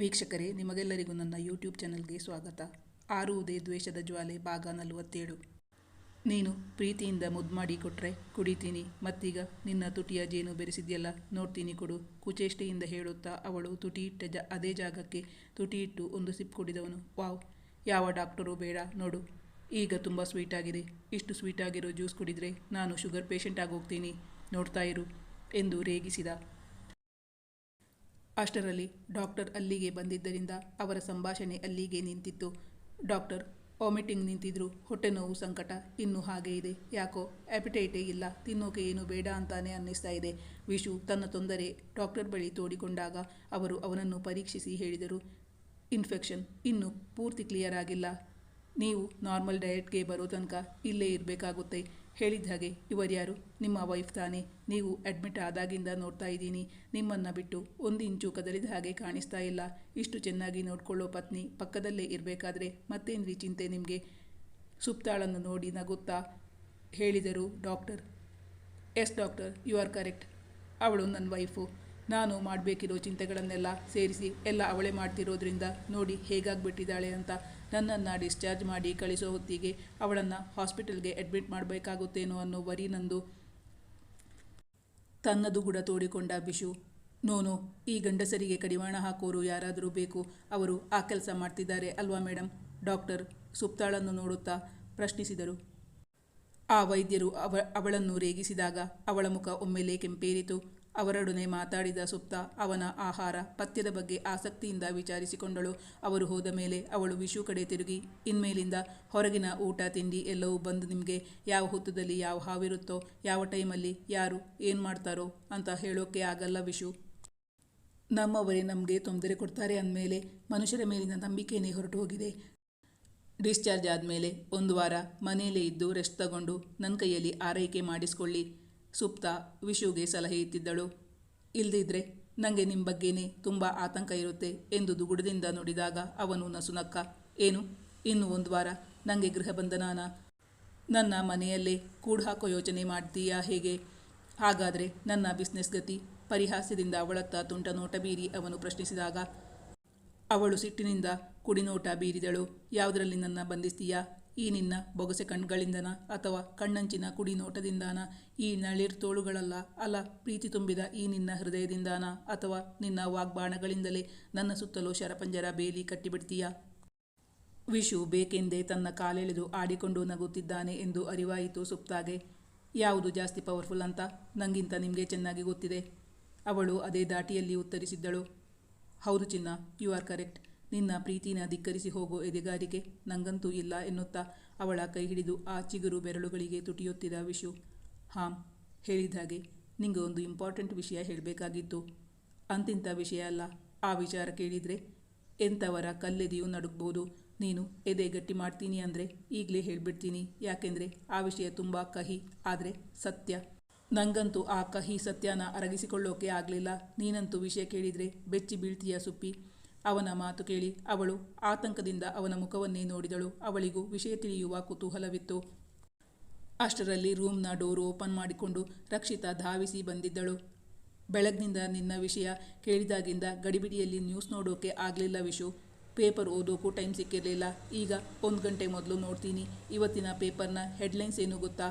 ವೀಕ್ಷಕರೇ, ನಿಮಗೆಲ್ಲರಿಗೂ ನನ್ನ ಯೂಟ್ಯೂಬ್ ಚಾನಲ್ಗೆ ಸ್ವಾಗತ. ಆರುವುದೇ ದ್ವೇಷದ ಜ್ವಾಲೆ, ಭಾಗ ನಲವತ್ತೇಳು. ನೀನು ಪ್ರೀತಿಯಿಂದ ಮುದ್ದು ಮಾಡಿ ಕೊಟ್ರೆ ಕುಡಿತೀನಿ, ಮತ್ತೀಗ ನಿನ್ನ ತುಟಿಯ ಜೇನು ಬೆರೆಸಿದ್ಯಲ್ಲ, ನೋಡ್ತೀನಿ ಕೊಡು, ಕುಚೇಷ್ಟೆಯಿಂದ ಹೇಳುತ್ತಾ ಅವಳು ತುಟಿ ಇಟ್ಟ ಜ, ಅದೇ ಜಾಗಕ್ಕೆ ತುಟಿ ಇಟ್ಟು ಒಂದು ಸಿಪ್ ಕುಡಿದವನು. ವಾವ್, ಯಾವ ಡಾಕ್ಟರು ಬೇಡ, ನೋಡು. ಈಗ ತುಂಬ ಸ್ವೀಟ್ ಆಗಿದೆ. ಇಷ್ಟು ಸ್ವೀಟ್ ಆಗಿರೋ ಜ್ಯೂಸ್ ಕುಡಿದರೆ ನಾನು ಶುಗರ್ ಪೇಷಂಟ್ ಆಗೋಗ್ತೀನಿ, ನೋಡ್ತಾ ಇರು, ಎಂದು ರೇಗಿಸಿದ. ಅಷ್ಟರಲ್ಲಿ ಡಾಕ್ಟರ್ ಅಲ್ಲಿಗೆ ಬಂದಿದ್ದರಿಂದ ಅವರ ಸಂಭಾಷಣೆ ಅಲ್ಲಿಗೆ ನಿಂತಿತ್ತು. ಡಾಕ್ಟರ್ ವಾಮಿಟಿಂಗ್ ನಿಂತಿದ್ರು. ಹೊಟ್ಟೆ ನೋವು ಸಂಕಟ ಇನ್ನೂ ಹಾಗೆ ಇದೆ. ಯಾಕೋ ಆ್ಯಪಿಟೈಟೇ ಇಲ್ಲ. ತಿನ್ನೋಕೆ ಏನು ಬೇಡ ಅಂತಾನೆ ಅನ್ನಿಸ್ತಾ ಇದೆ. ವಿಶು ತನ್ನ ತೊಂದರೆ ಡಾಕ್ಟರ್ ಬಳಿ ತೋಡಿಕೊಂಡಾಗ ಅವರು ಅವನನ್ನು ಪರೀಕ್ಷಿಸಿ ಹೇಳಿದರು. ಇನ್ಫೆಕ್ಷನ್ ಇನ್ನೂ ಪೂರ್ತಿ ಕ್ಲಿಯರ್ ಆಗಿಲ್ಲ. ನೀವು ನಾರ್ಮಲ್ ಡಯಟ್ಗೆ ಬರೋ ತನಕ ಇಲ್ಲೇ ಇರಬೇಕಾಗುತ್ತೆ. ಹೇಳಿದ ಹಾಗೆ ಇವರ್ಯಾರು ನಿಮ್ಮ ವೈಫ್ ತಾನೇ. ನೀವು ಅಡ್ಮಿಟ್ ಆದಾಗಿಂದ ನೋಡ್ತಾ ಇದ್ದೀನಿ. ನಿಮ್ಮನ್ನು ಬಿಟ್ಟು ಒಂದು ಇಂಚು ಕದಲಿದ ಹಾಗೆ ಕಾಣಿಸ್ತಾ ಇಲ್ಲ. ಇಷ್ಟು ಚೆನ್ನಾಗಿ ನೋಡ್ಕೊಳ್ಳೋ ಪತ್ನಿ ಪಕ್ಕದಲ್ಲೇ ಇರಬೇಕಾದ್ರೆ ಮತ್ತೇನ್ರಿ ಚಿಂತೆ ನಿಮಗೆ? ಸುಪ್ತಾಳನ್ನು ನೋಡಿ ನಗುತ್ತಾ ಹೇಳಿದರು doctor. Yes doctor, you are correct. ಅವಳು ನನ್ನ ವೈಫು ನಾನು ಮಾಡಬೇಕಿರೋ ಚಿಂತೆಗಳನ್ನೆಲ್ಲ ಸೇರಿಸಿ ಎಲ್ಲ ಅವಳೆ ಮಾಡ್ತಿರೋದ್ರಿಂದ ನೋಡಿ ಹೇಗಾಗ್ಬಿಟ್ಟಿದ್ದಾಳೆ ಅಂತ ನನ್ನನ್ನು ಡಿಸ್ಚಾರ್ಜ್ ಮಾಡಿ ಕಳಿಸೋ ಹೊತ್ತಿಗೆ ಅವಳನ್ನು ಹಾಸ್ಪಿಟಲ್ಗೆ ಅಡ್ಮಿಟ್ ಮಾಡಬೇಕಾಗುತ್ತೇನೋ ಅನ್ನೋ ವರಿ ನಂದು ತನ್ನದು ಗುಡ ತೋಡಿಕೊಂಡ ಬಿಶು. ನೋನು, ಈ ಗಂಡಸರಿಗೆ ಕಡಿವಾಣ ಹಾಕೋರು ಯಾರಾದರೂ ಬೇಕು. ಅವರು ಆ ಕೆಲಸ ಮಾಡ್ತಿದ್ದಾರೆ ಅಲ್ವಾ ಮೇಡಮ್ ಡಾಕ್ಟರ್ ಸುಪ್ತಾಳನ್ನು ನೋಡುತ್ತಾ ಪ್ರಶ್ನಿಸಿದರು. ಆ ವೈದ್ಯರು ಅವ, ಅವಳನ್ನು ರೇಗಿಸಿದಾಗ ಅವಳ ಮುಖ ಒಮ್ಮೆಲೆ ಕೆಂಪೇರಿತು. ಅವರೊಡನೆ ಮಾತಾಡಿದ ಸುಪ್ತ ಅವನ ಆಹಾರ ಪಥ್ಯದ ಬಗ್ಗೆ ಆಸಕ್ತಿಯಿಂದ ವಿಚಾರಿಸಿಕೊಂಡಳು. ಅವರು ಹೋದ ಮೇಲೆ ಅವಳು ವಿಶು ಕಡೆ ತಿರುಗಿ, ಇನ್ಮೇಲಿಂದ ಹೊರಗಿನ ಊಟ, ತಿಂಡಿ ಎಲ್ಲವೂ ಬಂದು ನಿಮಗೆ ಯಾವ ಹೊತ್ತದಲ್ಲಿ ಯಾವ ಹಾವಿರುತ್ತೋ, ಯಾವ ಟೈಮಲ್ಲಿ, ಯಾರು ಏನು ಮಾಡ್ತಾರೋ ಅಂತ ಹೇಳೋಕೆ ಆಗಲ್ಲ ವಿಶು. ನಮ್ಮವರೇ ನಮಗೆ ತೊಂದರೆ ಕೊಡ್ತಾರೆ ಅಂದಮೇಲೆ ಮನುಷ್ಯರ ಮೇಲಿನ ನಂಬಿಕೆಯೇ ಹೊರಟು ಹೋಗಿದೆ. ಡಿಸ್ಚಾರ್ಜ್ ಆದಮೇಲೆ ಒಂದು ವಾರ ಮನೆಯಲ್ಲೇ ಇದ್ದು ರೆಸ್ಟ್ ತಗೊಂಡು ನನ್ನ ಕೈಯಲ್ಲಿ ಆರೈಕೆ ಮಾಡಿಸ್ಕೊಳ್ಳಿ. ಸುಪ್ತ ವಿಶುಗೆ ಸಲಹೆ ಇತ್ತಿದ್ದಳು. ಇಲ್ದಿದ್ರೆ ನನಗೆ ನಿಮ್ಮ ಬಗ್ಗೆನೇ ತುಂಬ ಆತಂಕ ಇರುತ್ತೆ ಎಂದು ದುಗುಡದಿಂದ ನುಡಿದಾಗ ಅವನು ನಸುನಕ್ಕ, ಏನು? ಇನ್ನು ಒಂದು ವಾರ ನನಗೆ ಗೃಹ ಬಂಧನಾನ? ನನ್ನ ಮನೆಯಲ್ಲೇ ಕೂಡ್ ಹಾಕೋ ಯೋಚನೆ ಮಾಡ್ತೀಯಾ ಹೇಗೆ? ಹಾಗಾದರೆ ನನ್ನ ಬಿಸ್ನೆಸ್ ಗತಿ ಪರಿಹಾಸ್ಯದಿಂದ ಅವಳತ್ತ ತುಂಟ ನೋಟ ಬೀರಿ ಅವನು ಪ್ರಶ್ನಿಸಿದಾಗ, ಅವಳು ಸಿಟ್ಟಿನಿಂದ ಕುಡಿನೋಟ ಬೀರಿದಳು. ಯಾವುದರಲ್ಲಿ ನನ್ನ ಬಂಧಿಸ್ತೀಯಾ? ಈ ನಿನ್ನ ಬೊಗಸೆ ಕಣ್ಗಳಿಂದನ ಅಥವಾ ಕಣ್ಣಂಚಿನ ಕುಡಿ ನೋಟದಿಂದಾನ ಈ ನಳಿರ್ ತೋಳುಗಳಲ್ಲ. ಅಲ ಪ್ರೀತಿ ತುಂಬಿದ ಈ ನಿನ್ನ ಹೃದಯದಿಂದಾನ? ಅಥವಾ ನಿನ್ನ ವಾಗ್ಬಾಣಗಳಿಂದಲೇ ನನ್ನ ಸುತ್ತಲೂ ಶರಪಂಜರ ಬೇಲಿ ಕಟ್ಟಿಬಿಡ್ತೀಯಾ? ವಿಶು ಬೇಕೆಂದೇ ತನ್ನ ಕಾಲೆಳೆದು ಆಡಿಕೊಂಡು ನಗುತ್ತಿದ್ದಾನೆ ಎಂದು ಅರಿವಾಯಿತು ಸುಪ್ತಾಗೆ. ಯಾವುದು ಜಾಸ್ತಿ ಪವರ್ಫುಲ್ ಅಂತ? ನಂಗಿಂತ ನಿಮಗೆ ಚೆನ್ನಾಗಿ ಗೊತ್ತಿದೆ. ಅವಳು ಅದೇ ದಾಟಿಯಲ್ಲಿ ಉತ್ತರಿಸಿದ್ದಳು. ಹೌದು ಚಿನ್ನ ಯು ಆರ್ ಕರೆಕ್ಟ್ ನಿನ್ನ ಪ್ರೀತಿನ ಧಿಕ್ಕರಿಸಿ ಹೋಗೋ ಎದೆಗಾರಿಕೆ. ನಂಗಂತೂ ಇಲ್ಲ ಎನ್ನುತ್ತಾ ಅವಳ ಕೈ ಹಿಡಿದು ಆ ಚಿಗುರು ಬೆರಳುಗಳಿಗೆ ತುಟಿಯುತ್ತಿದ್ದ ವಿಶು. ಹಾಂ ಹೇಳಿದಾಗೆ ನಿಂಗೆ ಒಂದು ಇಂಪಾರ್ಟೆಂಟ್ ವಿಷಯ ಹೇಳಬೇಕಾಗಿತ್ತು. ಅಂತಿಂಥ ವಿಷಯ ಅಲ್ಲ. ಆ ವಿಚಾರ ಕೇಳಿದರೆ, ಎಂಥವರ ಕಲ್ಲೆದೆಯೂ ನಡುಗ್ಬೋದು. ನೀನು ಎದೆ ಗಟ್ಟಿ ಮಾಡ್ತೀನಿ ಅಂದರೆ ಈಗಲೇ ಹೇಳಿಬಿಡ್ತೀನಿ. ಯಾಕೆಂದರೆ ಆ ವಿಷಯ ತುಂಬ ಕಹಿ, ಆದರೆ ಸತ್ಯ. ನಂಗಂತೂ ಆ ಕಹಿ ಸತ್ಯನ ಅರಗಿಸಿಕೊಳ್ಳೋಕೆ ಆಗಲಿಲ್ಲ. ನೀನಂತೂ ವಿಷಯ ಕೇಳಿದರೆ ಬೆಚ್ಚಿ ಬೀಳ್ತೀಯ ಸುಪ್ಪಿ. ಅವನ ಮಾತು ಕೇಳಿ ಅವಳು ಆತಂಕದಿಂದ ಅವನ ಮುಖವನ್ನೇ ನೋಡಿದಳು. ಅವಳಿಗೂ ವಿಷಯ ತಿಳಿಯುವ ಕುತೂಹಲವಿತ್ತು. ಅಷ್ಟರಲ್ಲಿ ರೂಮ್ನ ಡೋರು ಓಪನ್ ಮಾಡಿಕೊಂಡು ರಕ್ಷಿತಾ ಧಾವಿಸಿ ಬಂದಿದ್ದಳು. ಬೆಳಗ್ನಿಂದ ನಿನ್ನ ವಿಷಯ ಕೇಳಿದಾಗಿಂದ ಗಡಿಬಿಡಿಯಲ್ಲಿ ನ್ಯೂಸ್ ನೋಡೋಕೆ ಆಗಲಿಲ್ಲ ವಿಶು. ಪೇಪರ್ ಓದೋಕ್ಕೂ ಟೈಮ್ ಸಿಕ್ಕಿರಲಿಲ್ಲ. ಈಗ ಒಂದು ಗಂಟೆ ಮೊದಲು ನೋಡ್ತೀನಿ. ಇವತ್ತಿನ ಪೇಪರ್ನ ಹೆಡ್ಲೈನ್ಸ್ ಏನು ಗೊತ್ತಾ?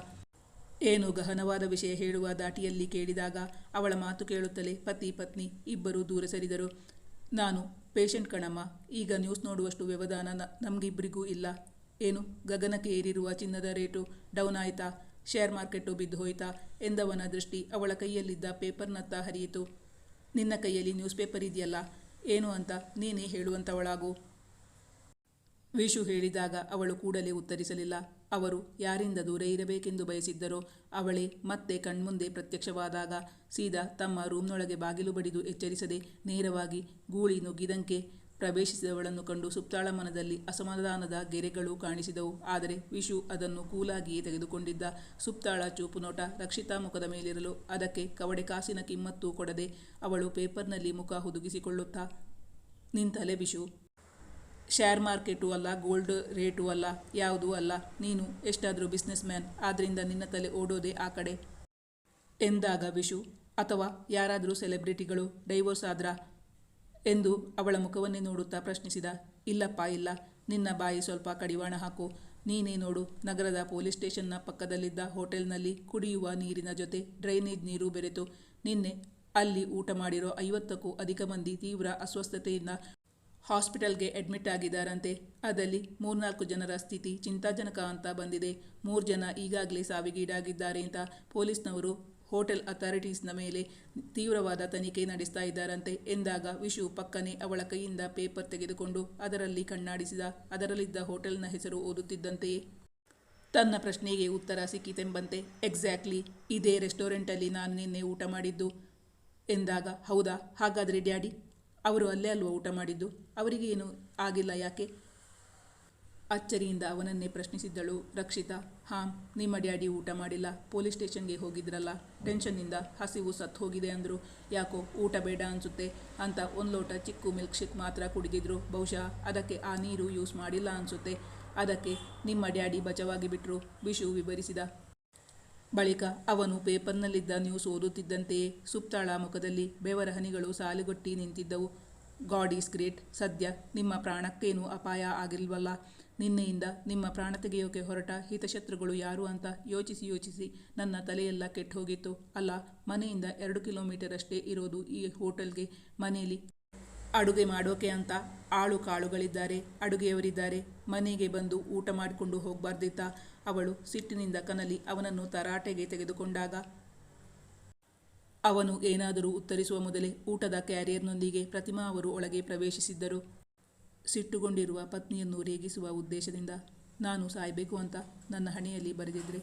ಏನು ಗಹನವಾದ ವಿಷಯ ಹೇಳುವ ದಾಟಿಯಲ್ಲಿ ಕೇಳಿದಾಗ ಅವಳ ಮಾತು ಕೇಳುತ್ತಲೇ ಪತಿ ಪತ್ನಿ ಇಬ್ಬರೂ ದೂರ ಸರಿದರು. ನಾನು ಪೇಷಂಟ್ ಕಣಮ್ಮ, ಈಗ ನ್ಯೂಸ್ ನೋಡುವಷ್ಟು ವ್ಯವಧಾನ ನಮಗಿಬ್ಬರಿಗೂ ಇಲ್ಲ. ಏನು? ಗಗನಕ್ಕೆ ಏರಿರುವ ಚಿನ್ನದ ರೇಟು ಡೌನ್ ಆಯಿತಾ? ಶೇರ್ ಮಾರ್ಕೆಟು ಬಿದ್ದು ಹೋಯ್ತಾ? ಎಂದವನ ದೃಷ್ಟಿ ಅವಳ ಕೈಯಲ್ಲಿದ್ದ ಪೇಪರ್ನತ್ತ ಹರಿಯಿತು. ನಿನ್ನ ಕೈಯಲ್ಲಿ ನ್ಯೂಸ್ ಪೇಪರ್ ಇದೆಯಲ್ಲ? ಏನು ಅಂತ ನೀನೇ ಹೇಳುವಂಥವಳಾಗು ವಿಶು ಹೇಳಿದಾಗ ಅವಳು ಕೂಡಲೇ ಉತ್ತರಿಸಲಿಲ್ಲ. ಅವರು ಯಾರಿಂದ ದೂರ ಇರಬೇಕೆಂದು ಬಯಸಿದ್ದರೋ ಅವಳೇ ಮತ್ತೆ ಕಣ್ಮುಂದೆ ಪ್ರತ್ಯಕ್ಷವಾದಾಗ ಸೀದಾ ತಮ್ಮ ರೂಮ್ನೊಳಗೆ ಬಾಗಿಲು ಬಡಿದು ಎಚ್ಚರಿಸದೆ ನೇರವಾಗಿ ಗೂಳಿ ನುಗ್ಗಿದಂಕೆ ಪ್ರವೇಶಿಸಿದವಳನ್ನು ಕಂಡು ಸುಪ್ತಾಳ ಮನದಲ್ಲಿ ಅಸಮಾಧಾನದ ಗೆರೆಗಳು ಕಾಣಿಸಿದವು. ಆದರೆ ವಿಶು ಅದನ್ನು ಕೂಲಾಗಿಯೇ ತೆಗೆದುಕೊಂಡಿದ್ದ ಸುಪ್ತಾಳ ಚೂಪು ನೋಟ ರಕ್ಷಿತಾ ಮುಖದ ಮೇಲಿರಲು ಅದಕ್ಕೆ ಕವಡೆ ಕಾಸಿನ ಕಿಮ್ಮತ್ತು ಕೊಡದೆ ಅವಳು ಪೇಪರ್ನಲ್ಲಿ ಮುಖ ಹುದುಗಿಸಿಕೊಳ್ಳುತ್ತಾ, ನಿಂತಲೆ ವಿಶು ಶೇರ್ ಮಾರ್ಕೆಟು ಅಲ್ಲ ಗೋಲ್ಡ್ ರೇಟು ಅಲ್ಲ, ಯಾವುದೂ ಅಲ್ಲ. ನೀನು ಎಷ್ಟಾದರೂ ಬಿಸ್ನೆಸ್ ಮ್ಯಾನ್ ಆದ್ದರಿಂದ ನಿನ್ನ ತಲೆ ಓಡೋದೇ ಆ ಕಡೆ. ಎಂದಾಗ ವಿಶು, ಅಥವಾ ಯಾರಾದರೂ ಸೆಲೆಬ್ರಿಟಿಗಳು ಡೈವೋರ್ಸ್ ಆದ್ರಾ ಎಂದು ಅವಳ ಮುಖವನ್ನೇ ನೋಡುತ್ತಾ ಪ್ರಶ್ನಿಸಿದ, ಇಲ್ಲಪ್ಪ, ಇಲ್ಲ, ನಿನ್ನ ಬಾಯಿ ಸ್ವಲ್ಪ ಕಡಿವಾಣ ಹಾಕು. ನೀನೇ ನೋಡು, ನಗರದ ಪೊಲೀಸ್ ಸ್ಟೇಷನ್ನ ಪಕ್ಕದಲ್ಲಿದ್ದ ಹೋಟೆಲ್ನಲ್ಲಿ ಕುಡಿಯುವ ನೀರಿನ ಜೊತೆ ಡ್ರೈನೇಜ್ ನೀರು ಬೆರೆತು. ನಿನ್ನೆ ಅಲ್ಲಿ ಊಟ ಮಾಡಿರೋ ಐವತ್ತಕ್ಕೂ ಅಧಿಕ ಮಂದಿ ತೀವ್ರ ಅಸ್ವಸ್ಥತೆಯಿಂದ ಹಾಸ್ಪಿಟಲ್ಗೆ ಅಡ್ಮಿಟ್ ಆಗಿದ್ದಾರಂತೆ. ಅದಲ್ಲಿ ಮೂರ್ನಾಲ್ಕು ಜನರ ಸ್ಥಿತಿ ಚಿಂತಾಜನಕ ಅಂತ ಬಂದಿದೆ. ಮೂರು ಜನ ಈಗಾಗಲೇ ಸಾವಿಗೀಡಾಗಿದ್ದಾರೆ ಅಂತ ಪೊಲೀಸ್ನವರು ಹೋಟೆಲ್ ಅಥಾರಿಟೀಸ್ನ ಮೇಲೆ ತೀವ್ರವಾದ ತನಿಖೆ ನಡೆಸ್ತಾ ಇದ್ದಾರಂತೆ ಎಂದಾಗ ವಿಶು ಪಕ್ಕನೆ ಅವಳ ಕೈಯಿಂದ ಪೇಪರ್ ತೆಗೆದುಕೊಂಡು ಅದರಲ್ಲಿ ಕಣ್ಣಾಡಿಸಿದ ಅದರಲ್ಲಿದ್ದ ಹೋಟೆಲ್ನ ಹೆಸರು ಓದುತ್ತಿದ್ದಂತೆಯೇ. ತನ್ನ ಪ್ರಶ್ನೆಗೆ ಉತ್ತರ ಸಿಕ್ಕಿತೆಂಬಂತೆ, ಎಕ್ಸಾಕ್ಟ್ಲಿ ಇದೇ ರೆಸ್ಟೋರೆಂಟಲ್ಲಿ ನಾನು ನಿನ್ನೆ ಊಟ ಮಾಡಿದ್ದು. ಎಂದಾಗ, ಹೌದಾ? ಹಾಗಾದರೆ ಡ್ಯಾಡಿ ಅವರು ಅಲ್ಲೇ ಅಲ್ವ ಊಟ ಮಾಡಿದ್ದು? ಅವರಿಗೆ ಏನು ಆಗಿಲ್ಲ ಯಾಕೆ? ಅಚ್ಚರಿಯಿಂದ ಅವನನ್ನೇ ಪ್ರಶ್ನಿಸಿದ್ದಳು ರಕ್ಷಿತಾ. ಹಾಂ, ನಿಮ್ಮ ಡ್ಯಾಡಿ ಊಟ ಮಾಡಿಲ್ಲ. ಪೊಲೀಸ್ ಸ್ಟೇಷನ್ಗೆ ಹೋಗಿದ್ರಲ್ಲ. ಟೆನ್ಷನ್ನಿಂದ ಹಸಿವು ಸತ್ತು ಹೋಗಿದೆ ಅಂದರು. ಯಾಕೋ ಊಟ ಬೇಡ ಅನಿಸುತ್ತೆ ಅಂತ ಒಂದು ಲೋಟ ಚಿಕ್ಕು ಮಿಲ್ಕ್ ಶೇಕ್ ಮಾತ್ರ ಕುಡಿದಿದ್ರು. ಬಹುಶಃ ಅದಕ್ಕೆ ಆ ನೀರು ಯೂಸ್ ಮಾಡಿಲ್ಲ ಅನಿಸುತ್ತೆ. ಅದಕ್ಕೆ ನಿಮ್ಮ ಡ್ಯಾಡಿ ಬಚಾವಾಗಿ ಬಿಟ್ಟರು ವಿಶು ವಿವರಿಸಿದ. ಬಳಿಕ ಅವನು ಪೇಪರ್ನಲ್ಲಿದ್ದ ನ್ಯೂಸ್ ಓದುತ್ತಿದ್ದಂತೆಯೇ ಸುಪ್ತಾಳ ಮುಖದಲ್ಲಿ ಬೆವರ ಹನಿಗಳು ಸಾಲುಗಟ್ಟಿ ನಿಂತಿದ್ದವು. God is great. ಸದ್ಯ ನಿಮ್ಮ ಪ್ರಾಣಕ್ಕೇನೂ ಅಪಾಯ ಆಗಿಲ್ವಲ್ಲ. ನಿನ್ನೆಯಿಂದ ನಿಮ್ಮ ಪ್ರಾಣ ತೆಗೆಯೋಕೆ ಹೊರಟ ಹಿತಶತ್ರುಗಳು ಯಾರು ಅಂತ ಯೋಚಿಸಿ ಯೋಚಿಸಿ ನನ್ನ ತಲೆಯೆಲ್ಲ ಕೆಟ್ಟು ಹೋಗಿತ್ತು ಅಲ್ಲ, ಮನೆಯಿಂದ ಎರಡು ಕಿಲೋಮೀಟರ್ ಅಷ್ಟೇ ಇರೋದು ಈ ಹೋಟೆಲ್ಗೆ. ಮನೆಯಲ್ಲಿ ಅಡುಗೆ ಮಾಡೋಕೆ ಅಂತ ಆಳು ಕಾಳುಗಳಿದ್ದಾರೆ, ಅಡುಗೆಯವರಿದ್ದಾರೆ. ಮನೆಗೆ ಬಂದು ಊಟ ಮಾಡಿಕೊಂಡು ಹೋಗಬಾರ್ದಿತ್ತ? ಅವಳು ಸಿಟ್ಟಿನಿಂದ ಕನಲಿ ಅವನನ್ನು ತರಾಟೆಗೆ ತೆಗೆದುಕೊಂಡಾಗ, ಅವನು ಏನಾದರೂ ಉತ್ತರಿಸುವ ಮೊದಲೇ ಊಟದ ಕ್ಯಾರಿಯರ್ನೊಂದಿಗೆ ಪ್ರತಿಮಾ ಅವರು ಒಳಗೆ ಪ್ರವೇಶಿಸಿದ್ದರು. ಸಿಟ್ಟುಗೊಂಡಿರುವ ಪತ್ನಿಯನ್ನು ರೇಗಿಸುವ ಉದ್ದೇಶದಿಂದ, ನಾನು ಸಾಯಬೇಕು ಅಂತ ನನ್ನ ಹಣೆಯಲ್ಲಿ ಬರೆದಿದ್ರೆ,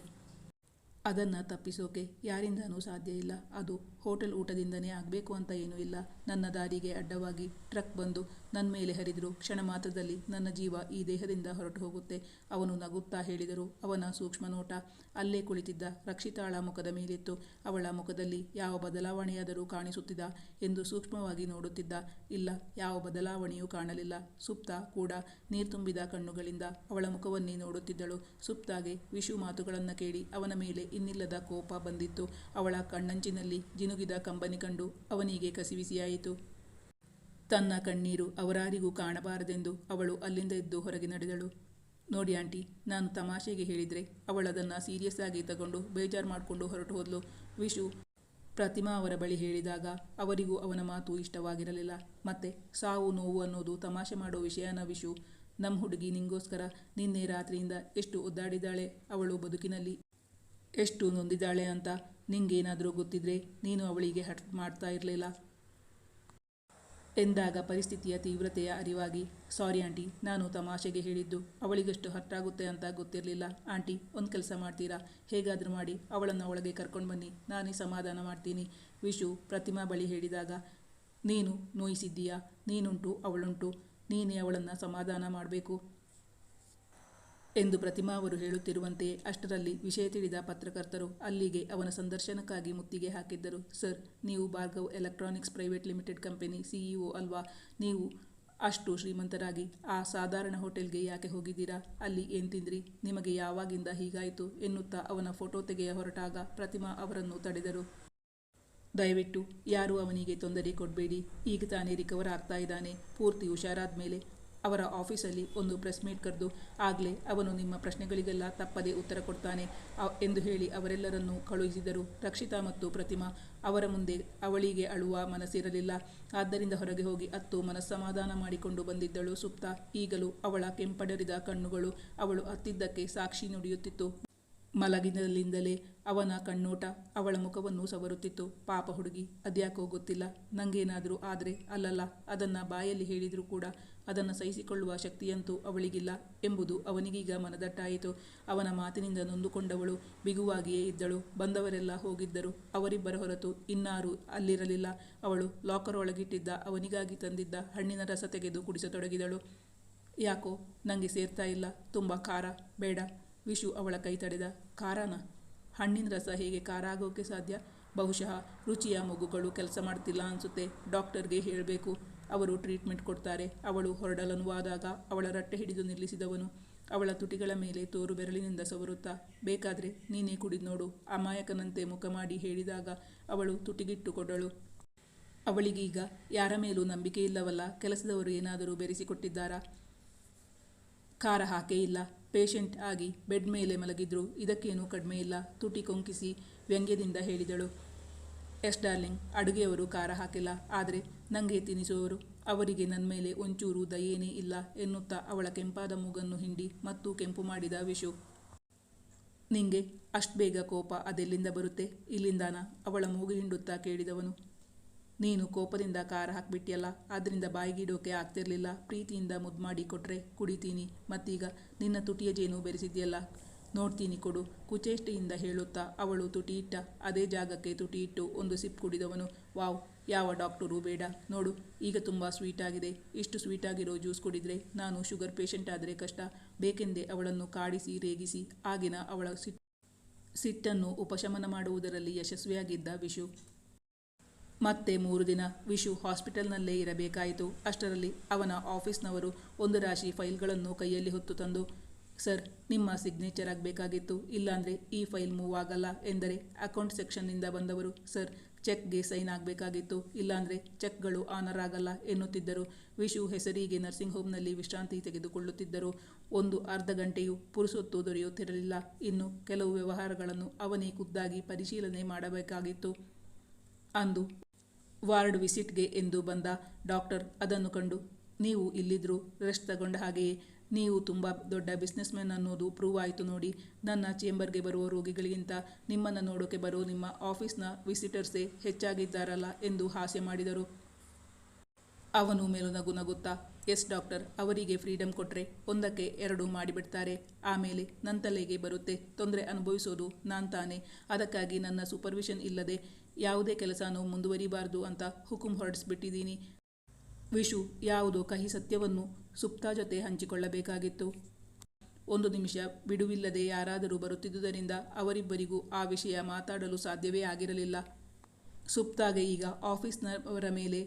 ಅದನ್ನು ತಪ್ಪಿಸೋಕೆ ಯಾರಿಂದನೂ ಸಾಧ್ಯ ಇಲ್ಲ. ಅದು ಹೋಟೆಲ್ ಊಟದಿಂದನೇ ಆಗಬೇಕು ಅಂತ ಏನೂ ಇಲ್ಲ. ನನ್ನ ದಾರಿಗೆ ಅಡ್ಡವಾಗಿ ಟ್ರಕ್ ಬಂದು ನನ್ನ ಮೇಲೆ ಹರಿದರು. ಕ್ಷಣ ಮಾತ್ರದಲ್ಲಿ ನನ್ನ ಜೀವ ಈ ದೇಹದಿಂದ ಹೊರಟು ಹೋಗುತ್ತೆ. ಅವನು ನಗುತ್ತಾ ಹೇಳಿದರು. ಅವನ ಸೂಕ್ಷ್ಮ ನೋಟ ಅಲ್ಲೇ ಕುಳಿತಿದ್ದ. ರಕ್ಷಿತಾಳ ಮುಖದ ಮೇಲಿತ್ತು. ಅವಳ ಮುಖದಲ್ಲಿ ಯಾವ ಬದಲಾವಣೆಯಾದರೂ ಕಾಣಿಸುತ್ತಿದ್ದ ಎಂದು ಸೂಕ್ಷ್ಮವಾಗಿ ನೋಡುತ್ತಿದ್ದ. ಇಲ್ಲ, ಯಾವ ಬದಲಾವಣೆಯೂ ಕಾಣಲಿಲ್ಲ. ಸುಪ್ತ ಕೂಡ ನೀರು ತುಂಬಿದ ಕಣ್ಣುಗಳಿಂದ ಅವಳ ಮುಖವನ್ನೇ ನೋಡುತ್ತಿದ್ದಳು. ಸುಪ್ತಾಗೆ ವಿಷು ಮಾತುಗಳನ್ನು ಕೇಳಿ ಅವನ ಮೇಲೆ ಇನ್ನಿಲ್ಲದ ಕೋಪ ಬಂದಿತ್ತು. ಅವಳ ಕಣ್ಣಂಚಿನಲ್ಲಿ ಜಿನುಗಿದ ಕಂಬನಿ ಕಂಡು ಅವನಿಗೆ ಕಸಿವಿಸಿಯಾಯಿತು. ತನ್ನ ಕಣ್ಣೀರು ಅವರಾರಿಗೂ ಕಾಣಬಾರದೆಂದು ಅವಳು ಅಲ್ಲಿಂದ ಎದ್ದು ಹೊರಗೆ ನಡೆದಳು. ನೋಡಿ ಆಂಟಿ, ನಾನು ತಮಾಷೆಗೆ ಹೇಳಿದರೆ ಅವಳದನ್ನು ಸೀರಿಯಸ್ ಆಗಿ ತಗೊಂಡು ಬೇಜಾರು ಮಾಡಿಕೊಂಡು ಹೊರಟು ಹೋದ್ಲು. ವಿಶು, ಪ್ರತಿಮಾ ಅವರ ಬಳಿ ಹೇಳಿದಾಗ ಅವರಿಗೂ ಅವನ ಮಾತು ಇಷ್ಟವಾಗಿರಲಿಲ್ಲ. ಮತ್ತೆ ಸಾವು ನೋವು ಅನ್ನೋದು ತಮಾಷೆ ಮಾಡೋ ವಿಷಯನ ವಿಶು ನಮ್ಮ ಹುಡುಗಿ ನಿಂಗೋಸ್ಕರ ನಿನ್ನೆ ರಾತ್ರಿಯಿಂದ ಎಷ್ಟು ಒದ್ದಾಡಿದ್ದಾಳೆ ಅವಳು ಬದುಕಿನಲ್ಲಿ ಎಷ್ಟು ನೊಂದಿದ್ದಾಳೆ ಅಂತ ನಿಂಗೇನಾದರೂ ಗೊತ್ತಿದ್ರೆ ನೀನು ಅವಳಿಗೆ ಹಟ್ ಮಾಡ್ತಾ ಇರಲಿಲ್ಲ. ಎಂದಾಗ ಪರಿಸ್ಥಿತಿಯ ತೀವ್ರತೆಯ ಅರಿವಾಗಿ, ಸಾರಿ ಆಂಟಿ, ನಾನು ತಮಾಷೆಗೆ ಹೇಳಿದ್ದು. ಅವಳಿಗಷ್ಟು ಹರ್ಟಾಗುತ್ತೆ ಅಂತ ಗೊತ್ತಿರಲಿಲ್ಲ. ಆಂಟಿ, ಒಂದು ಕೆಲಸ ಮಾಡ್ತೀರಾ? ಹೇಗಾದರೂ ಮಾಡಿ, ಅವಳನ್ನು ಒಳಗೆ ಕರ್ಕೊಂಡು ಬನ್ನಿ. ನಾನೇ ಸಮಾಧಾನ ಮಾಡ್ತೀನಿ. ವಿಶು ಪ್ರತಿಮಾ ಬಳಿ ಹೇಳಿದಾಗ, ನೀನು ನೋಯಿಸಿದ್ದೀಯಾ? ನೀನುಂಟು, ಅವಳುಂಟು. ನೀನೇ ಅವಳನ್ನು ಸಮಾಧಾನ ಮಾಡಬೇಕು. ಎಂದು ಪ್ರತಿಮಾ ಅವರು ಹೇಳುತ್ತಿರುವಂತೆಯೇ ಅಷ್ಟರಲ್ಲಿ ವಿಷಯ ತಿಳಿದ ಪತ್ರಕರ್ತರು ಅಲ್ಲಿಗೆ ಅವನ ಸಂದರ್ಶನಕ್ಕಾಗಿ ಮುತ್ತಿಗೆ ಹಾಕಿದ್ದರು. ಸರ್, ನೀವು Bhargav electronics private limited company CEO ಅಲ್ವಾ? ನೀವು ಅಷ್ಟು ಶ್ರೀಮಂತರಾಗಿ ಆ ಸಾಧಾರಣ ಹೋಟೆಲ್ಗೆ ಯಾಕೆ ಹೋಗಿದ್ದೀರಾ? ಅಲ್ಲಿ ಏನು ತಿಂದ್ರಿ? ನಿಮಗೆ ಯಾವಾಗಿಂದ ಹೀಗಾಯಿತು? ಎನ್ನುತ್ತಾ ಅವನ ಫೋಟೋ ತೆಗೆಯ ಹೊರಟಾಗ ಪ್ರತಿಮಾ ಅವರನ್ನು ತಡೆದರು. ದಯವಿಟ್ಟು, ಯಾರೂ ಅವನಿಗೆ ತೊಂದರೆ ಕೊಡಬೇಡಿ. ಈಗ ತಾನೇ ರಿಕವರ್ ಆಗ್ತಾ ಇದ್ದಾನೆ. ಪೂರ್ತಿ ಹುಷಾರಾದ ಮೇಲೆ ಅವರ ಆಫೀಸಲ್ಲಿ ಒಂದು ಪ್ರೆಸ್ ಮೀಟ್ ಕರೆದು, ಆಗಲೇ ಅವನು ನಿಮ್ಮ ಪ್ರಶ್ನೆಗಳಿಗೆಲ್ಲ ತಪ್ಪದೇ ಉತ್ತರ ಕೊಡ್ತಾನೆ ಎಂದು ಹೇಳಿ ಅವರೆಲ್ಲರನ್ನು ಕಳುಹಿಸಿದರು. ರಕ್ಷಿತಾ ಮತ್ತು ಪ್ರತಿಮಾ ಅವರ ಮುಂದೆ ಅವಳಿಗೆ ಅಳುವ ಮನಸ್ಸಿರಲಿಲ್ಲ. ಆದ್ದರಿಂದ ಹೊರಗೆ ಹೋಗಿ ಅತ್ತು ಮನಸ್ಸಮಾಧಾನ ಮಾಡಿಕೊಂಡು ಬಂದಿದ್ದಳು ಸುಪ್ತ. ಈಗಲೂ ಅವಳ ಕೆಂಪಡರಿದ ಕಣ್ಣುಗಳು ಅವಳು ಅತ್ತಿದ್ದಕ್ಕೆ ಸಾಕ್ಷಿ ನುಡಿಯುತ್ತಿತ್ತು. ಮಲಗಿನಲ್ಲಿಂದಲೇ ಅವನ ಕಣ್ಣೋಟ ಅವಳ ಮುಖವನ್ನು ಸವರುತ್ತಿತ್ತು. ಪಾಪ ಹುಡುಗಿ, ಅದ್ಯಾಕೋ ಗೊತ್ತಿಲ್ಲ. ನಂಗೇನಾದರೂ ಆದರೆ ಅಲ್ಲಲ್ಲ, ಅದನ್ನು ಬಾಯಲ್ಲಿ ಹೇಳಿದರೂ ಕೂಡ ಅದನ್ನು ಸಹಿಸಿಕೊಳ್ಳುವ ಶಕ್ತಿಯಂತೂ ಅವಳಿಗಿಲ್ಲ ಎಂಬುದು ಅವನಿಗೀಗ ಮನದಟ್ಟಾಯಿತು. ಅವನ ಮಾತಿನಿಂದ ನೊಂದುಕೊಂಡವಳು ಬಿಗುವಾಗಿಯೇ ಇದ್ದಳು. ಬಂದವರೆಲ್ಲ ಹೋಗಿದ್ದರು. ಅವರಿಬ್ಬರ ಹೊರತು ಇನ್ನಾರೂ ಅಲ್ಲಿರಲಿಲ್ಲ. ಅವಳು ಲಾಕರ್ ಒಳಗಿಟ್ಟಿದ್ದ ಅವನಿಗಾಗಿ ತಂದಿದ್ದ ಹಣ್ಣಿನ ರಸ ತೆಗೆದು ಕುಡಿಸತೊಡಗಿದಳು. ಯಾಕೋ ನನಗೆ ಸೇರ್ತಾ ಇಲ್ಲ. ತುಂಬ ಖಾರ, ಬೇಡ. ವಿಶು ಅವಳ ಕೈ ತಡೆದ ಖಾರನ ಹಣ್ಣಿನ ರಸ ಹೇಗೆ ಖಾರ ಆಗೋಕೆ ಸಾಧ್ಯ? ಬಹುಶಃ ರುಚಿಯ ಮಗುಗಳು ಕೆಲಸ ಮಾಡ್ತಿಲ್ಲ ಅನಿಸುತ್ತೆ. ಡಾಕ್ಟರ್ಗೆ ಹೇಳಬೇಕು. ಅವರು ಟ್ರೀಟ್ಮೆಂಟ್ ಕೊಡ್ತಾರೆ. ಅವಳು ಹೊರಡಲನುವಾದಾಗ ಅವಳ ರಟ್ಟೆ ಹಿಡಿದು ನಿಲ್ಲಿಸಿದವನು. ಅವಳ ತುಟಿಗಳ ಮೇಲೆ ತೋರು ಬೆರಳಿನಿಂದ ಸವರುತ್ತಾ, ಬೇಕಾದರೆ ನೀನೇ ಕುಡಿದು ನೋಡು. ಅಮಾಯಕನಂತೆ ಮುಖ ಮಾಡಿ ಹೇಳಿದಾಗ ಅವಳು ತುಟಿಗಿಟ್ಟುಕೊಂಡಳು. ಅವಳಿಗೀಗ ಯಾರ ಮೇಲೂ ನಂಬಿಕೆ ಇಲ್ಲವಲ್ಲ. ಕೆಲಸದವರು ಏನಾದರೂ ಬೆರೆಸಿಕೊಟ್ಟಿದ್ದಾರಾ? ಖಾರ ಹಾಕೇ ಇಲ್ಲ. ಪೇಷಂಟ್ ಆಗಿ ಬೆಡ್ ಮೇಲೆ ಮಲಗಿದ್ರು. ಇದಕ್ಕೇನೂ ಕಡಿಮೆ ಇಲ್ಲ. ತುಟಿ ಕೊಂಕಿಸಿ ವ್ಯಂಗ್ಯದಿಂದ ಹೇಳಿದಳು. ಎಸ್ ಡಾರ್ಲಿಂಗ್, ಅಡುಗೆಯವರು ಖಾರ ಹಾಕಿಲ್ಲ. ಆದರೆ ನನಗೆ ತಿನ್ನಿಸುವವರು ಅವರಿಗೆ ನನ್ನ ಮೇಲೆ ಒಂಚೂರು ದಯೇನೇ ಇಲ್ಲ ಎನ್ನುತ್ತಾ ಅವಳ ಕೆಂಪಾದ ಮೂಗನ್ನು ಹಿಂಡಿ ಮತ್ತು ಕೆಂಪು ಮಾಡಿದ ವಿಶು. ನಿಂಗೆ ಅಷ್ಟು ಬೇಗ ಕೋಪ ಅದೆಲ್ಲಿಂದ ಬರುತ್ತೆ? ಇಲ್ಲಿಂದಾನ? ಅವಳ ಮೂಗು ಹಿಂಡುತ್ತಾ ಕೇಳಿದವನು. ನೀನು ಕೋಪದಿಂದ ಖಾರ ಹಾಕ್ಬಿಟ್ಟಿಯಲ್ಲ ಆದ್ದರಿಂದ ಬಾಯಿಗಿಡೋಕೆ ಆಗ್ತಿರಲಿಲ್ಲ. ಪ್ರೀತಿಯಿಂದ ಮುದ್ದು ಮಾಡಿ ಕೊಟ್ಟರೆ ಕುಡಿತೀನಿ, ಮತ್ತೀಗ ನಿನ್ನ ತುಟಿಯ ಜೇನು ಬೆರೆಸಿದ್ಯಲ್ಲ, ನೋಡ್ತೀನಿ ಕೊಡು, ಕುಚೇಷ್ಟೆಯಿಂದ ಹೇಳುತ್ತಾ ಅವಳು ತುಟಿ ಇಟ್ಟ ಅದೇ ಜಾಗಕ್ಕೆ ತುಟಿ ಇಟ್ಟು ಒಂದು ಸಿಪ್ ಕುಡಿದವನು, ವಾವ್, ಯಾವ ಡಾಕ್ಟರು ಬೇಡ, ನೋಡು, ಈಗ ತುಂಬ ಸ್ವೀಟ್ ಆಗಿದೆ, ಇಷ್ಟು ಸ್ವೀಟ್ ಆಗಿರೋ ಜ್ಯೂಸ್ ಕುಡಿದ್ರೆ ನಾನು ಶುಗರ್ ಪೇಷಂಟ್ ಆದರೆ ಕಷ್ಟ, ಬೇಕೆಂದೇ ಅವಳನ್ನು ಕಾಡಿಸಿ, ರೇಗಿಸಿ, ಆಗಿನ ಅವಳ ಸಿಟ್, ಸಿಟ್ಟನ್ನು ಉಪಶಮನ ಮಾಡುವುದರಲ್ಲಿ ಯಶಸ್ವಿಯಾಗಿದ್ದ ವಿಶು. ಮತ್ತೆ ಮೂರು ದಿನ ವಿಶು ಹಾಸ್ಪಿಟಲ್ನಲ್ಲೇ ಇರಬೇಕಾಯಿತು. ಅಷ್ಟರಲ್ಲಿ ಅವನ ಆಫೀಸ್ನವರು ಒಂದು ರಾಶಿ ಫೈಲ್ಗಳನ್ನು ಕೈಯಲ್ಲಿ ಹೊತ್ತು ತಂದು, ಸರ್, ನಿಮ್ಮ ಸಿಗ್ನೇಚರ್ ಆಗಬೇಕಾಗಿತ್ತು. ಇಲ್ಲಾಂದರೆ ಈ ಫೈಲ್ ಮೂವ್ ಆಗಲ್ಲ ಎಂದರೆ ಅಕೌಂಟ್ ಸೆಕ್ಷನ್ನಿಂದ ಬಂದವರು, ಸರ್, ಚೆಕ್ಗೆ ಸೈನ್ ಆಗಬೇಕಾಗಿತ್ತು. ಇಲ್ಲಾಂದರೆ ಚೆಕ್ಗಳು ಆನರ್ ಆಗಲ್ಲ ಎನ್ನುತ್ತಿದ್ದರು. ವಿಶು ಹೆಸರಿಗೆ ನರ್ಸಿಂಗ್ ಹೋಮ್ನಲ್ಲಿ ವಿಶ್ರಾಂತಿ ತೆಗೆದುಕೊಳ್ಳುತ್ತಿದ್ದರು. ಒಂದು ಅರ್ಧ ಗಂಟೆಯು ಪುರುಸೊತ್ತು ದೊರೆಯುತ್ತಿರಲಿಲ್ಲ. ಇನ್ನು ಕೆಲವು ವ್ಯವಹಾರಗಳನ್ನು ಅವನೇ ಖುದ್ದಾಗಿ ಪರಿಶೀಲನೆ ಮಾಡಬೇಕಾಗಿತ್ತು. ಅಂದು ವಾರ್ಡ್ ವಿಸಿಟ್ಗೆ ಎಂದು ಬಂದ ಡಾಕ್ಟರ್, ಅದನ್ನು ಕಂಡು, ನೀವು ಇಲ್ಲಿದ್ದರೂ ರೆಸ್ಟ್ ತಗೊಂಡ ಹಾಗೆಯೇ, ನೀವು ತುಂಬ ದೊಡ್ಡ ಬಿಸ್ನೆಸ್ ಮ್ಯಾನ್ ಅನ್ನೋದು ಪ್ರೂವ್ ಆಯಿತು ನೋಡಿ, ನನ್ನ ಚೇಂಬರ್ಗೆ ಬರುವ ರೋಗಿಗಳಿಗಿಂತ ನಿಮ್ಮನ್ನು ನೋಡೋಕೆ ಬರೋ ನಿಮ್ಮ ಆಫೀಸ್ನ ವಿಸಿಟರ್ಸೇ ಹೆಚ್ಚಾಗಿದ್ದಾರಲ್ಲ ಎಂದು ಹಾಸ್ಯ ಮಾಡಿದರು. ಅವನು ಮೇಲು ನಗು ನಗುತ್ತಾ, ಎಸ್ ಡಾಕ್ಟರ್, ಅವರಿಗೆ ಫ್ರೀಡಮ್ ಕೊಟ್ಟರೆ ಒಂದಕ್ಕೆ ಎರಡು ಮಾಡಿಬಿಡ್ತಾರೆ, ಆಮೇಲೆ ನನ್ನ ತಲೆಗೆ ಬರುತ್ತೆ, ತೊಂದರೆ ಅನುಭವಿಸೋದು ನಾನು ತಾನೇ, ಅದಕ್ಕಾಗಿ ನನ್ನ ಸೂಪರ್ವಿಷನ್ ಇಲ್ಲದೆ ಯಾವುದೇ ಕೆಲಸನೂ ಮುಂದುವರಿಬಾರ್ದು ಅಂತ ಹುಕುಂ ಹೊರಡಿಸ್ಬಿಟ್ಟಿದ್ದೀನಿ. ವಿಶು ಯಾವುದೋ ಕಹಿ ಸತ್ಯವನ್ನು ಸುಪ್ತಾ ಜೊತೆ ಹಂಚಿಕೊಳ್ಳಬೇಕಾಗಿತ್ತು. ಒಂದು ನಿಮಿಷ ಬಿಡುವಿಲ್ಲದೆ ಯಾರಾದರೂ ಬರುತ್ತಿದ್ದುದರಿಂದ ಅವರಿಬ್ಬರಿಗೂ ಆ ವಿಷಯ ಮಾತಾಡಲು ಸಾಧ್ಯವೇ ಆಗಿರಲಿಲ್ಲ. ಸುಪ್ತಾಗೆ ಈಗ ಆಫೀಸ್ನವರ ಮೇಲೆ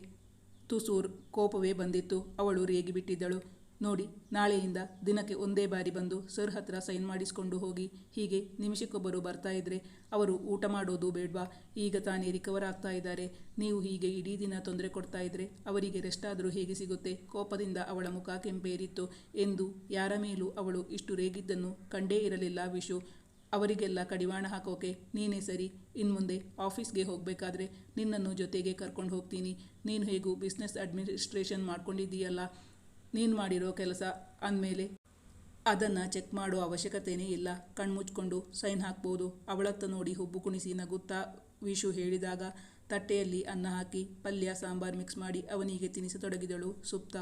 ತುಸೂರ್ ಕೋಪವೇ ಬಂದಿತ್ತು. ಅವಳು ರೇಗಿಬಿಟ್ಟಿದ್ದಳು. ನೋಡಿ, ನಾಳೆಯಿಂದ ದಿನಕ್ಕೆ ಒಂದೇ ಬಾರಿ ಬಂದು ಸರ್ ಹತ್ರ ಸೈನ್ ಮಾಡಿಸ್ಕೊಂಡು ಹೋಗಿ, ಹೀಗೆ ನಿಮಿಷಕ್ಕೊಬ್ಬರು ಬರ್ತಾ ಇದ್ರೆ ಅವರು ಊಟ ಮಾಡೋದು ಬೇಡ್ವಾ? ಈಗ ತಾನೇ ರಿಕವರ್ ಆಗ್ತಾ ಇದ್ದಾರೆ. ನೀವು ಹೀಗೆ ಇಡೀ ದಿನ ತೊಂದರೆ ಕೊಡ್ತಾ ಇದ್ರೆ ಅವರಿಗೆ ರೆಸ್ಟ್ ಆದರೂ ಹೇಗೆ ಸಿಗುತ್ತೆ? ಕೋಪದಿಂದ ಅವಳ ಮುಖ ಕೆಂಪೇರಿತ್ತು. ಎಂದು ಯಾರ ಮೇಲೂ ಅವಳು ಇಷ್ಟು ರೇಗಿದ್ದನ್ನು ಕಂಡೇ ಇರಲಿಲ್ಲ ವಿಶು. ಅವರಿಗೆಲ್ಲ ಕಡಿವಾಣ ಹಾಕೋಕೆ, ನೀನೇ ಸರಿ, ಇನ್ಮುಂದೆ ಆಫೀಸ್ಗೆ ಹೋಗಬೇಕಾದ್ರೆ ನಿನ್ನನ್ನು ಜೊತೆಗೆ ಕರ್ಕೊಂಡು ಹೋಗ್ತೀನಿ. ನೀನು ಹೇಗೂ ಬಿಸ್ನೆಸ್ ಅಡ್ಮಿನಿಸ್ಟ್ರೇಷನ್ ಮಾಡ್ಕೊಂಡಿದ್ದೀಯಲ್ಲ? ನೀನು ಮಾಡಿರೋ ಕೆಲಸ ಅಂದಮೇಲೆ ಅದನ್ನು ಚೆಕ್ ಮಾಡೋ ಅವಶ್ಯಕತೆಯೇ ಇಲ್ಲ. ಕಣ್ಮುಚ್ಕೊಂಡು ಸೈನ್ ಹಾಕ್ಬೋದು. ಅವಳತ್ತ ನೋಡಿ ಹುಬ್ಬು ಕುಣಿಸಿ ನಗುತ್ತಾ ವಿಶು ಹೇಳಿದಾಗ ತಟ್ಟೆಯಲ್ಲಿ ಅನ್ನ ಹಾಕಿ ಪಲ್ಯ ಸಾಂಬಾರ್ ಮಿಕ್ಸ್ ಮಾಡಿ ಅವನಿಗೆ ತಿನಿಸತೊಡಗಿದಳು ಸುಪ್ತಾ.